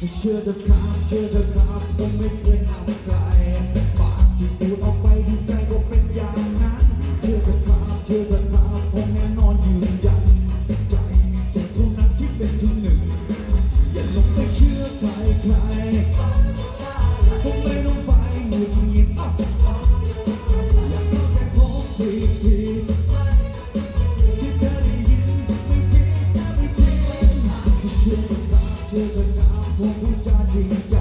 เชื่อเถอะครับเชื่อเถอะครับผมไม่เคยทำใครปากที่พูดออกไปดีใจก็เป็นอย่างนั้นเชื่อเถอะครับเชื่อเถอะครับผมแน่นอนยืนยันใจมีเธอเท่านั้นที่เป็นที่หนึ่ง อย่าลงไปเชื่อใครใครผมไม่ต้องไปหงุดหงิดอะอย่าเข้าใจผมผิดผิดที่เธอได้ยินไม่จริงนะไม่จริงเชื่อเถอะครับเชื่อเถอะ ครับผมพูดจาจริงใจ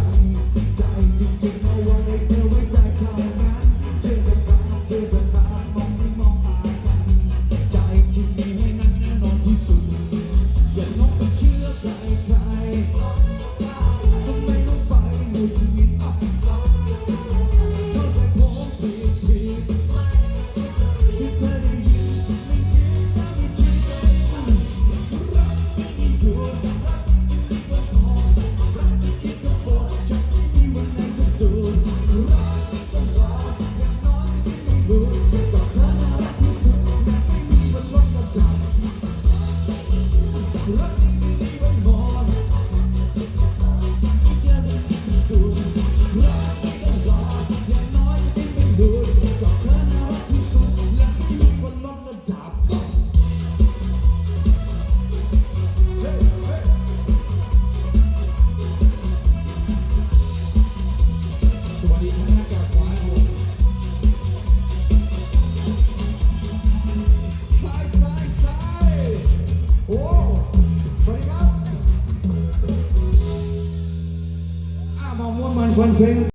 ครั